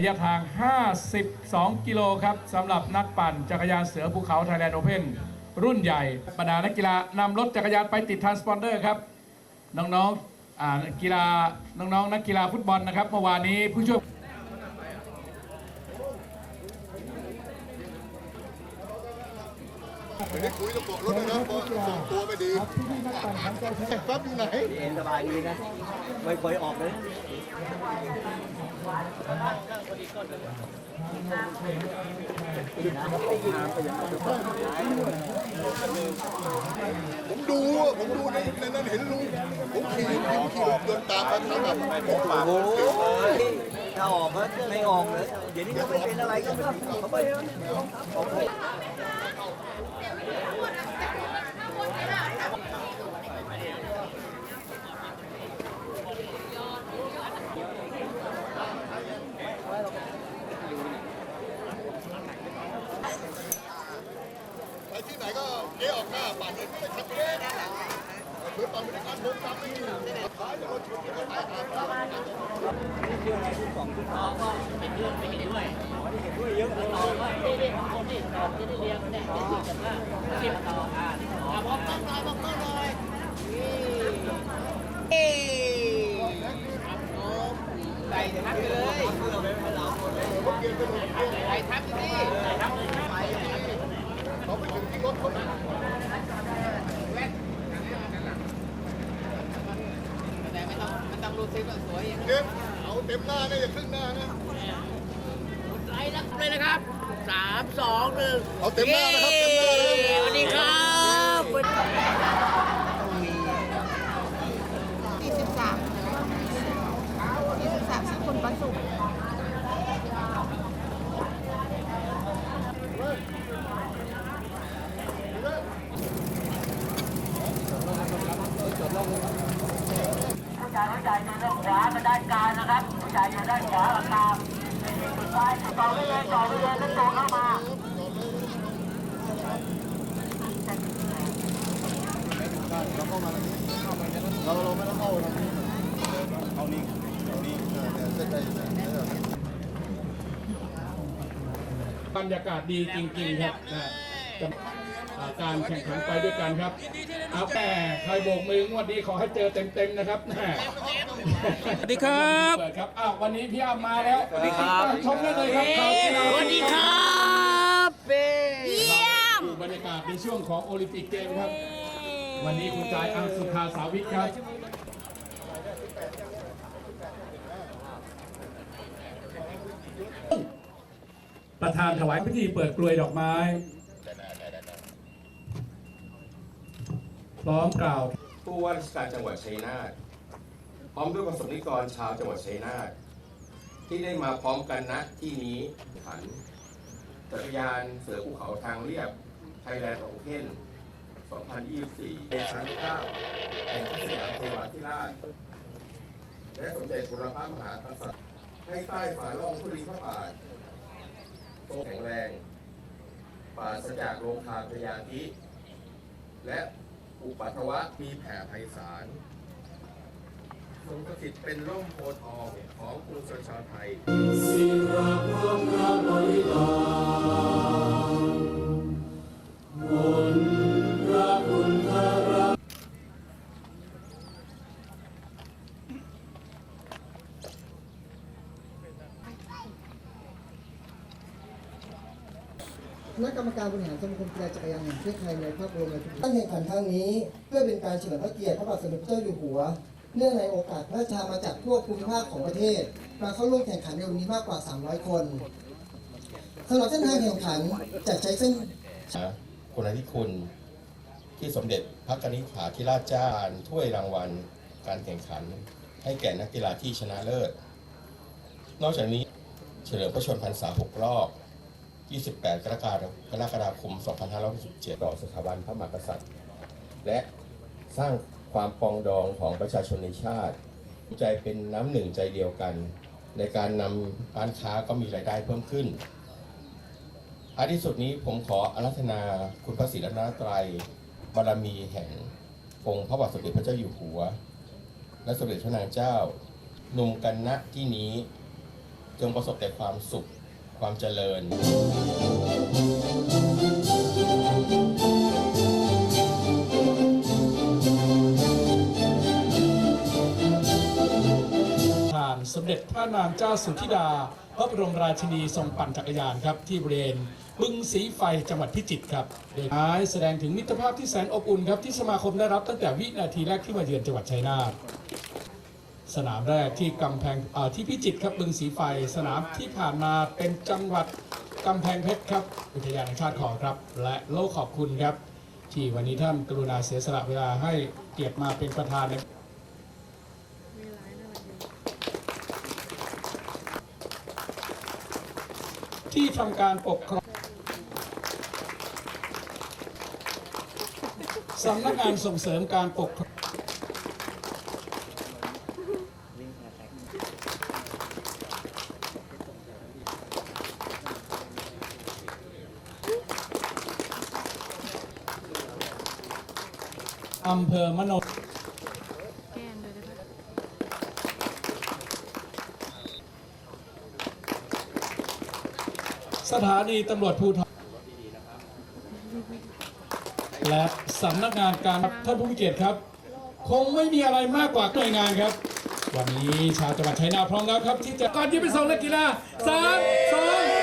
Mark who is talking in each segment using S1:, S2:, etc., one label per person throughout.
S1: ระยะทาง 52 กิโลครับสำหรับนักปั่นจักรยานเสือภูเขาไทยแลนด์โอเพนรุ่นใหญ่บรรดานักกีฬานำรถจักรยานไปติดทรานสปอนเดอร์ครับ น้องๆอ่ากีฬาน้องๆนักกีฬาฟุตบอลนะครับเมื่อวานนี้ผู้ช่วย
S2: ไม่ได้คุยกับบอกรถเลยนะเพราะส่งตัวไม่ดีแป๊บอยู่ไหน
S3: เอ็นสบายดีนะ ไม่เคยออกเลย
S2: ผมดูอะผมดูในในนั้นเห็นลุงผมขี่ขี่ขี่รถยนต์ตามมาทางแบบผมฝาก
S3: โอ้ยถ้าออกก็ไม่ออกเลย เดี๋ยวนี้เขาไม่เป็นอะไรก็ไม่เขาไม่ออกเลย
S2: ไปที่ไหนก็ เอ๊ะออกหน้าปั่นเลยไม่ทันเอ๊ะเพื่อปั่นไม่ได้การผมตามไม่อยู่ท้ายจะรถชนก็ตายอาบ
S4: ใส่ทับไปเลยใส่ทับที่นี่
S2: เขาไปถึงที่รถเขานะ
S4: แต่ไม่ต้อง ไม่ต้องรู้สึกว่าสวยอย่างนั้น
S2: เนี่ยเอาเต็มหน้าเนี่ยอย่าครึ่งหน้านะ
S4: ไล่รักเลยนะครับสามสองหนึ่ง
S2: เอาเต็มหน้านะครับเต็มหน้านะ
S4: สวัสดีครับ
S5: สี่สิบสามสี่สิบสามสิบคนประสุข
S6: ผู้ชายผู้ชายอยู่ด้านขวากับด้านกลางนะครับผู้ชายอยู่ด้านขวากับกลางสุดท้ายต่อไปเลยต่อไปเลยนั่นโตเข้ามา
S2: เราเราไม่ต้องเข้านะเอานี่เอานี่เนี่เส้นได้เนี่ย
S1: บรรยากาศดีจริงๆครับ กับอ่าการแข่งขันไปด้วยกันครับ เอาแต่ใครโบกมืองวดนี้ขอให้เจอเต็มๆนะครับแม่สวัสดีครับเปิดครับอ้าววันนี้พี่อ้ำมาแล้วสวัสดีครับชมได้เลยครับข่าวกีฬา
S4: สวัสดีครับเป้
S1: ดูบรรยากาศในช่วงของโอลิมปิกเกมครับ วันนี้คุณจายอังสุธาสาวิทครับประธานถวายพิธีเปิดกลวยดอกไม้ พร้อมกล่าว
S7: ผู้ว่าราชการจังหวัดชัยนาทพร้อมด้วยประสบนิกรชาวจังหวัดชัยนาทที่ได้มาพร้อมกันณที่นี้ขันจักรยานเสือภูเขาทางเรียบไทยแลนด์โอเพ่น2024ในครั้งที่9แห่งสยามเทวาธิราชและสมเด็จบุรพมหากษัตริย์ให้ใต้ฝาล่องธุรีพระบาททรงแข็งแรงปราศจากโรคาพยาธิและ อุปัตวะมีแผ่ไพศาลทรงประสิทธิ์เป็นร่มโพธิ์ทองของกรุงชนชาวไทย
S8: ค สมาคมกีฬาจักรยานแห่งประเทศไทยในภาพรวมในทุกการแข่งขันครั้งนี้เพื่อเป็นการเฉลิมพระเกียรติพระบาทสมเด็จพระเจ้าอยู่หัว เนื่องในโอกาสพระราชทานมาจากทั่วภูมิภาคของประเทศ มาเข้าร่วมแข่งขันในวันนี้มากกว่า 300 คนสำหรับเส้นทางแข่งขันจะใช้เส้น
S7: คุณธิคุณที่สมเด็จพระกนิษฐาธิราชเจ้าถ้วยรางวัล การแข่งขัน ให้แก่นักกีฬาที่ชนะเลิศ นอกจากนี้เฉลิมพระชนมพรรษา6รอบ 28 กรกฎาคมกรกฎาคม 2567ต่อสถาบันพระมหากษัตริย์ และสร้างความปองดองของประชาชนในชาติ ใจเป็นน้ำหนึ่งใจเดียวกัน ในการนำร้านค้าก็มีรายได้เพิ่มขึ้นท้ายที่สุดนี้ผมขออารัธนาคุณพระศรีรัตนตรัยบารมีแห่งองค์พระบาทสมเด็จพระเจ้าอยู่หัว และสมเด็จพระนางเจ้า หนุ่มกันณที่นี้จงประสบแต่ความสุข ความเจริญ
S1: ผ่านสมเด็จพระนางเจ้าสุธิดา พระบรมราชินีทรงปั่นจักรยานครับ ที่บริเวณบึงสีไฟจังหวัดพิจิตรครับโดยท้ายแสดงถึงมิตรภาพที่แสนอบอุ่นครับที่สมาคมได้รับตั้งแต่วินาทีแรกที่มาเยือนจังหวัดชัยนาท สนามแรกที่กำแพงที่พิจิตรครับบึงสีไฟ สนามที่ผ่านมาเป็นจังหวัดกำแพงเพชรครับอุทยานแห่งชาติขอครับ และโลกขอบคุณครับ ที่วันนี้ท่านกรุณาเสียสละเวลาให้เกียรติมาเป็นประธานในที่ทำการปกครองสำนักงานส่งเสริมการปกครอง อำเภอมโนสถานีตำรวจภูธรและสำนักงานการท่านผู้มีเกียรติครับ คงไม่มีอะไรมากกว่าหน่วยงานครับ วันนี้ชาวจังหวัดชัยนาทพร้อมแล้วครับ ที่จะก่อนที่ไปส่งนักกีฬาสามสอง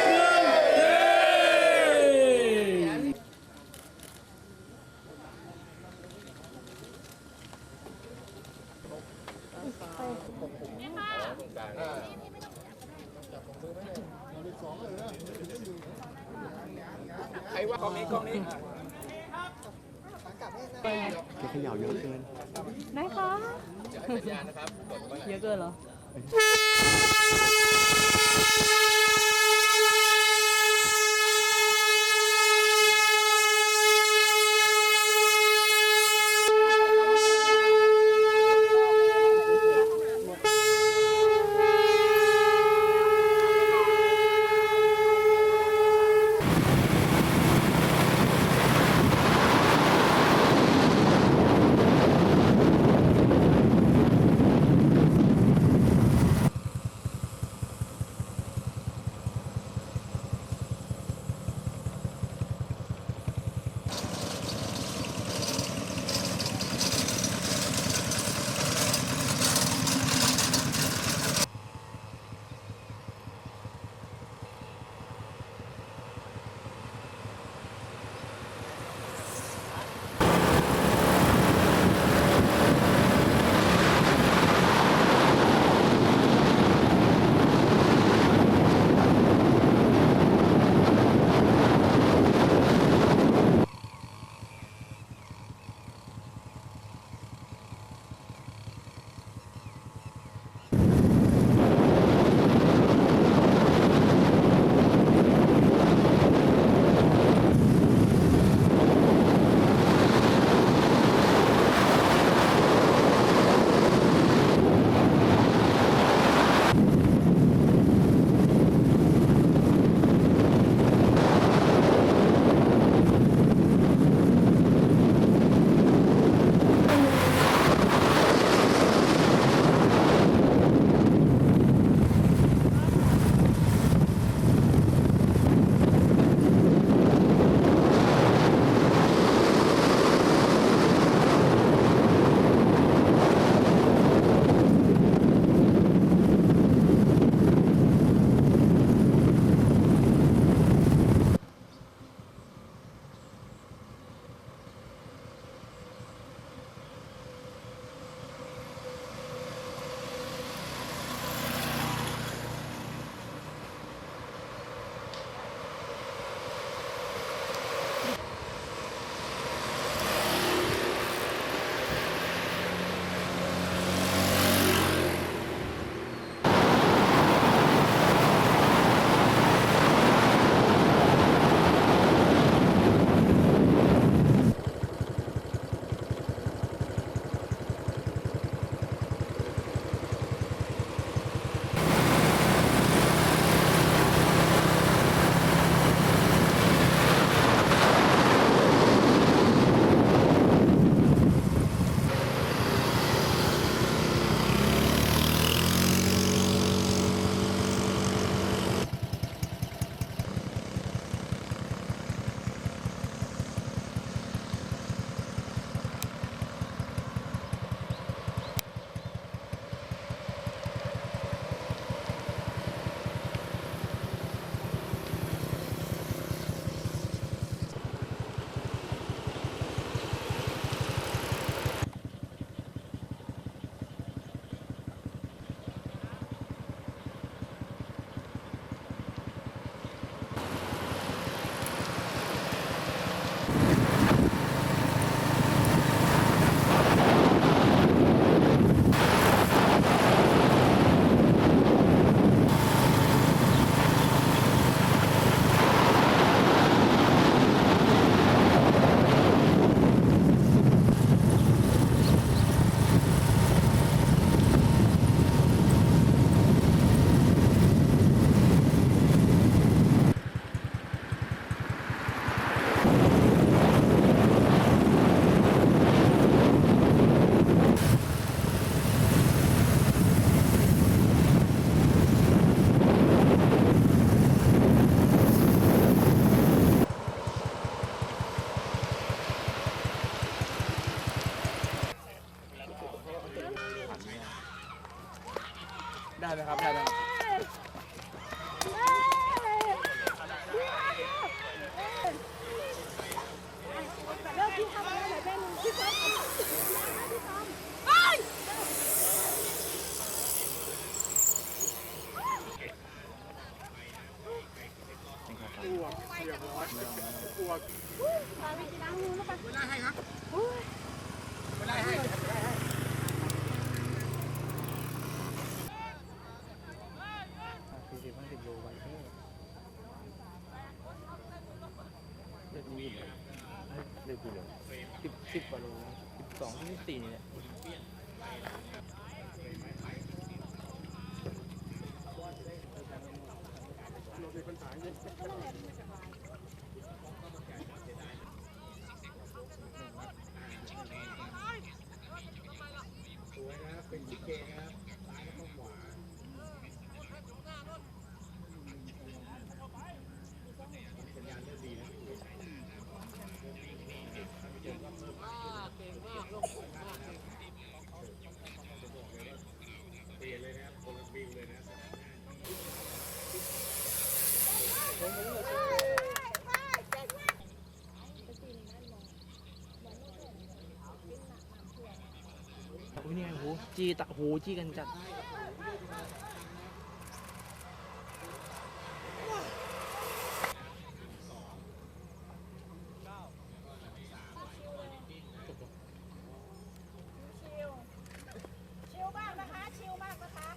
S1: ได้ไหมครับ
S4: ได้ไหมค กี่โลสิบสิบกว่าโลสิบส
S5: องสิบสี่เนี่ย จีตะโหจีกันจัด
S9: ชิลมากนะคะ ชิลมากนะคะ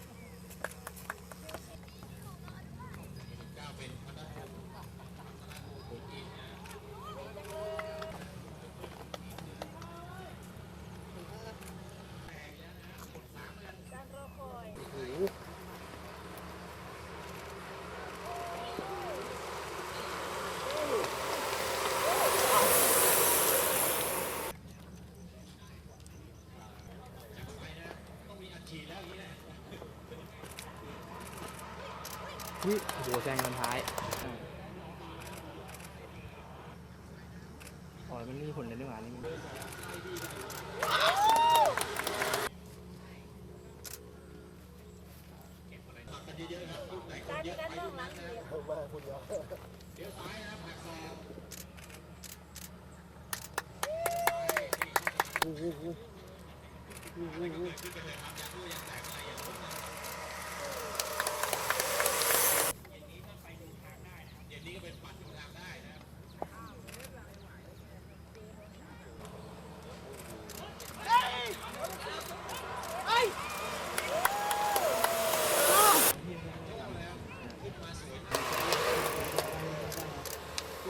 S5: อุ้ยโหแซงคนท้ายอ่าอ๋อมันมีผลเลยดีกว่านี่มัน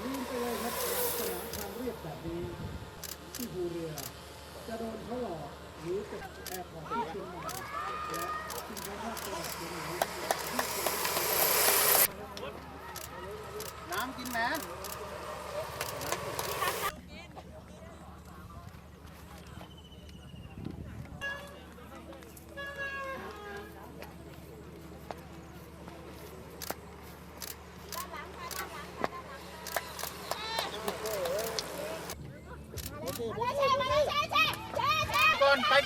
S10: ลืมไปเลยครับสนามทางเรียบแบบนี้ที่ภูเรือ จะโดนเขาหลอกหรือจะแอบของที่เชียงใหม่และที่เขาภาคตะวันออกเฉียงเหนือ
S4: น้ำกินแมน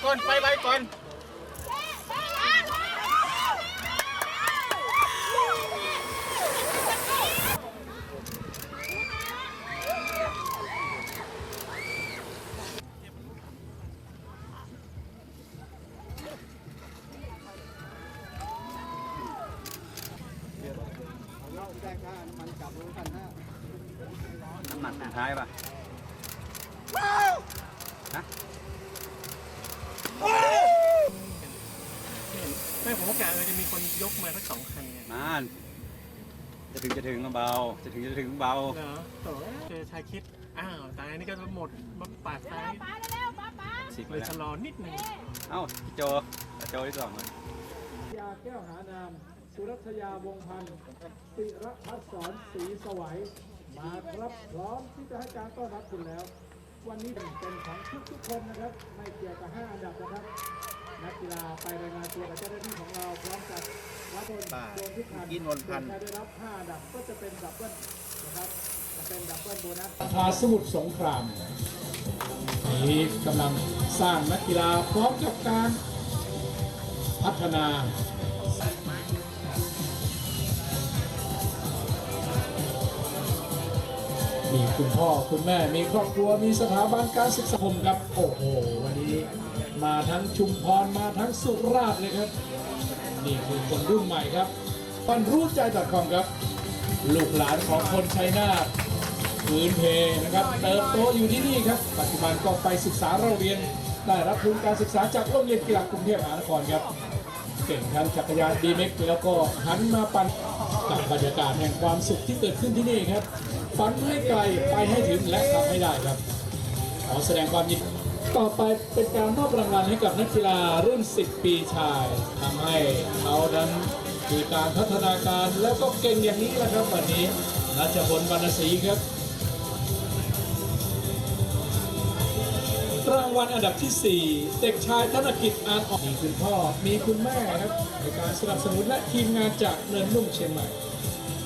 S10: ก่อ นไปไปไปก่อน
S3: น้ำหนักสุดท้ายป่ะ
S5: ไม่ผมว่ากะเออจะมีคน ยกมาสักสองคันเนี่ย
S3: นานจะถึงจะถึงก็เบา จะถึงจะถึงเบา
S5: เหรอโถ่เจอชายคิด อ้าวตายนี่ก็หมดมาปาดซ้าย
S9: ป้าเร็วๆป้าป้า
S3: สิบ
S5: เล
S3: เลยย
S5: ชะลอนิดนึง
S3: เอ้าพี่โจโจที่สองเลย
S10: ยาแก้วหานาม สุรัชยาวงศ์พันธ์ศิระพัฒสอนศรีสวัยมาครับพร้อมที่จะให้การต้อนรับคุณแล้ว วันนี้เป็นของทุกทุกๆคนนะครับ ไม่เกี่ยวกับ5อันดับนะครับ นักกีฬาไปรายงานตัวกับเจ้าหน้าที่ของเราพร้อมกับรับบนโดนทุกคัน
S3: กินนนพัน
S10: ใครได้รับ5อันดับก็จะเป็นดับเบิลนะครับจะเป็นดับเบิลโบนัสพาสมุทรสงครามนี้กำลังสร้างนักกีฬาพร้อมกับการพัฒนามีคุณพ่อ คุณแม่ มีครอบครัว มีสถาบันการศึกษาคมครับ โอ้โห วันนี้ มาทั้งชุมพรมาทั้งสุราษฎร์เลยครับ นี่คือคนรุ่นใหม่ครับ ปันรู้ใจ .com ครับ
S1: ลูกหลานของคนชัยนาทพื้นเพนะครับ เติบโตอยู่ที่นี่ครับ ปัจจุบันก็ไปศึกษาเราเรียน ได้รับทุนการศึกษาจากโรงเรียนกีฬากรุงเทพมหานครครับเก่งทั้งจักรยานดีเม็กแล้วก็หันมาปั่นกับบรรยากาศแห่งความสุขที่เกิดขึ้นที่นี่ครับฝันให้ไกลไปให้ถึงและทำให้ได้ครับขอแสดงความยินดี ต่อไปเป็นการมอบรางวัลให้กับนักกีฬารุ่น 10 ปีชายทำให้เขานั้นมีการพัฒนาการแล้วก็เก่งอย่างนี้แหละครับวันนี้นัชพลวรรณศรีครับ รางวัลอันดับที่ 4 เด็กชายธนกิจอานออกมีคุณพ่อมีคุณแม่ครับในการสนับสนุนและทีมงานจากเนินนุ่มเชียงใหม่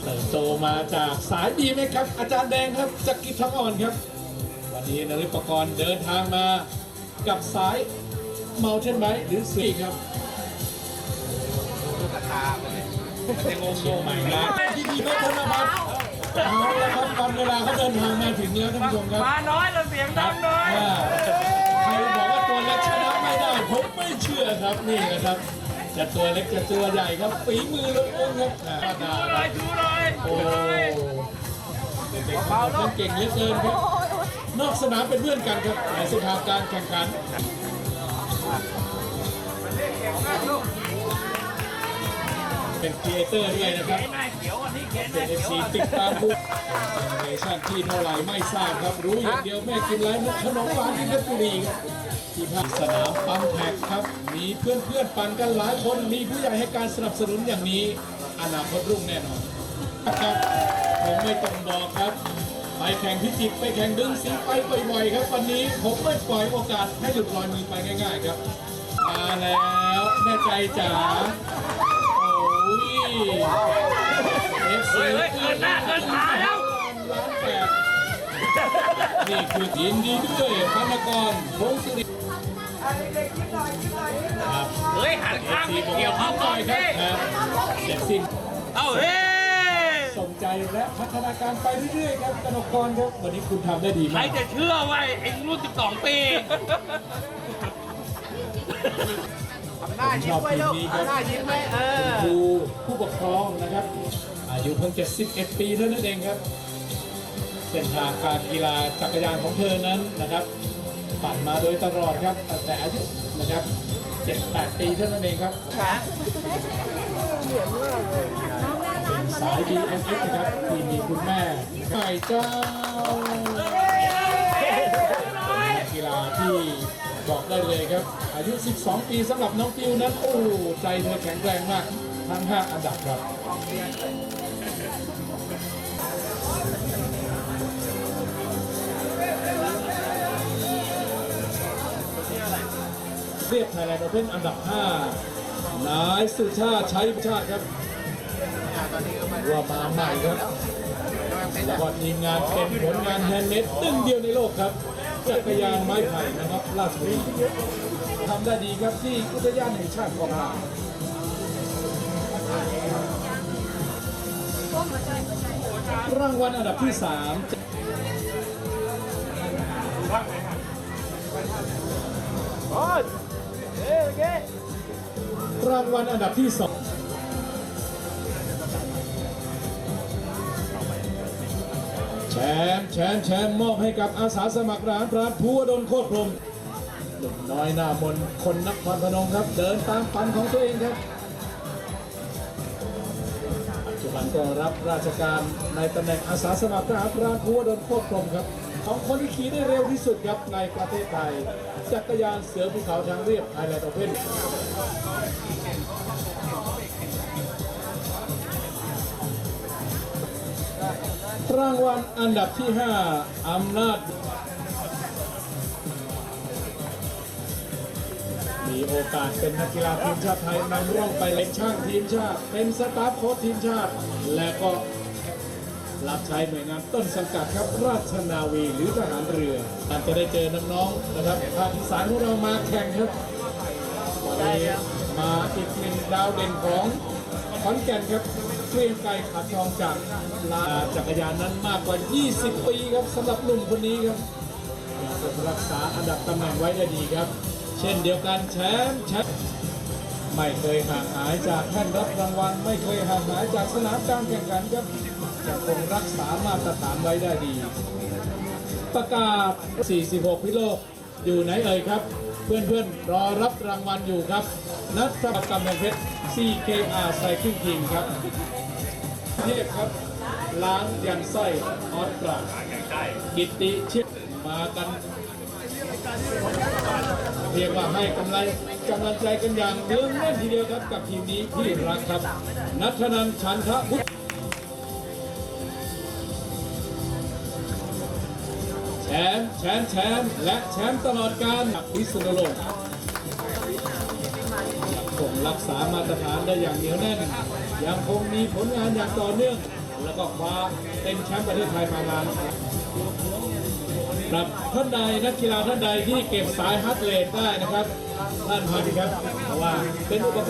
S1: เติบโตมาจากสายดีไหมครับ อาจารย์แดงครับจากกิจทองอ่อนครับ นนี้นริปกรณ์เดินทางมากับสายเมาเทนไบหรือสีครับเชียงใหม่นะที่ดีไม่ธนบัตรเอาละครับวันเวลาเขาเดินทางมาถึงแล้วท่านผู้ชมครับ
S11: มาน้อยเราเสียงดังหน่อย
S1: ว่าใครบอกว่าตัวเล็กชนะไม่ได้ผมไม่เชื่อครับนี่นะครับจะตัวเล็กจะตัวใหญ่ครับฝีมือล้วนๆครับอ่าดา
S11: ชูหน่อยชูหน่อย
S1: โอ้เด็กๆเขาเก่งเหลือเกินครับ นอกสนามเป็นเพื่อนกันครับในสภาการแข่งขันเป็นครีเอเตอร์ด้วยนะครับ
S11: เป็น
S1: เอฟซีติดตามผู้เนชั่นที่เท่าไหร่ไม่ทราบครับ รู้อย่างเดียวแม่กินไรมุกขนมหวานที่เพชรบุรีครับที่ภาคสนามปั๊มแท็กครับ มีเพื่อนเพื่อนปั่นกันหลายคน มีผู้ใหญ่ให้การสนับสนุนอย่างนี้ อนาคตรุ่งแน่นอนครับผมไม่ต้องบอกครับ ไปแข่งพิจิตรไปแข่งดึงสีไปบ่อยๆครับวันนี้ผมไม่ปล่อยโอกาสให้หลุดลอยมือไปง่ายๆครับมาแล้วแม่ใจจ๋าโอ้ยเอฟซี
S11: เฮ้ยเกินหน้าเกินตาแล้ว
S1: ล้านแปดนี่คือยินดีด้วยพันกรพงศิริครับ
S11: เฮ้ยหันข้างเกี่ยวข้อง
S1: ห
S11: ห
S1: น่
S11: น่
S1: อ
S11: ย
S1: ครับเสร็จสิ้น
S11: เอาเฮ้
S1: ส่งใจและพัฒนาการไปเรื่อยๆครับกนกกรครับวันนี้คุณทำได้ดี
S11: ใคร
S1: มาก
S11: จะเชื่อว่าไอ้รุ่น 12 ปี
S1: ผมชอบทีมนี้ครับครูผู้ปกครองนะครับ อายุเพิ่งจะ11ปีเท่านั้นเองครับเส้นทางการกีฬาจักรยานของเธอนั้นนะครับปั่นมาโดยตลอดครับตั้งแต่อายุนะครับ7-8ปีเท่านั้นเองครับเป็น สาย BMX นะครับที่มีคุณแม่ไก่เจ้าเป็นกีฬาที่บอกได้เลยครับ อายุ 12 ปีสำหรับน้องฟิวนั้น โอ้ใจเธอแข็งแรงมาก ทั้ง 5 อันดับครับเรียบไทยแลนด์โอเพ่นอันดับ 5 นายสุชาติชัยชาติครับ ว่ามาใหม่ครับแล้วก็ทีมงานเป็นผลงานแฮนด์เน็ตตึ้งเดียวในโลกครับ จักรยานไม้ไผ่นะครับล่าสุดทำได้ดีครับที่อุทยานแห่งชาติกองทัพรางวัลอันดับที่ 3 รางวัลอันดับที่ 2 ชมป์แชมป์แชมป์มอบให้กับอาสาสมัครร้านพรานภูวดลโคตรพรมหนุ่มน้อยหน้ามนคนนครพนมครับ เดินตามฝันของตัวเองครับ ปัจจุบันก็รับราชการในตำแหน่งอาสาสมัครทหารพรานภูวดลโคตรพรมครับของคนที่ขี่ได้เร็วที่สุดครับในประเทศไทย จักรยานเสือภูเขาทางเรียบไทยแลนด์โอเพ่น รางวัลอันดับที่ 5อำนาจ มีโอกาสเป็นนักกีฬาทีมชาติไทยนำร่องไปเล่นช่างทีมชาติ เป็นสตาฟโค้ชทีมชาติ และก็รับใช้หน่วยงานต้นสังกัดครับราชนาวีหรือทหารเรือการจะได้เจอน้องๆนะครับภาคอีสานของเรามาแข่งครับวันนี้มาอีกหนึ่งดาวเด่นของขอนแก่นครับเก รียงไกรขัดทองจากลาจักรยานนั้นมากกว่า 20 ปีครับสำหรับหนุ่มคนนี้ครับยังคงรักษาอันดับตำแหน่งไว้ได้ดีครับ เช่นเดียวกันแชมป์แชมป์ไม่เคยห่างหายจากแท่นรับรางวัลไม่เคยห่างหายจากสนามการแข่งขันครับยังคงรักษามาตรฐานไว้ได้ดี ประกาศ 46 พิโลกอยู่ไหนเอ่ยครับ เพื่อนๆ รอรับรางวัลอยู่ครับ นัทกรรมแห่งเพชร CKR Cycling Team ครับ เทพครับ ล้างยันไส้ออสตรากิตติเชิดมากันเรียกว่าให้กำลังกำลังใจกันอย่างเนื่องแน่นทีเดียวครับกับทีมนี้ที่รักครับ นัทนันชันทะพุทธแชมป์แชมป์แชมป์และแชมป์ตลอดการพิษณุโลกยังคงรักษามาตรฐานได้อย่างเหนียวแน่น ยังคงมีผลงานอย่างต่อเนื่อง แล้วก็คว้าเป็นแชมป์ประเทศไทยมานานครับท่านใดนักกีฬาท่านใดที่เก็บสายฮัตเลทได้นะครับ ท่านมาดีครับเพราะว่าเป็นอุปกรณ์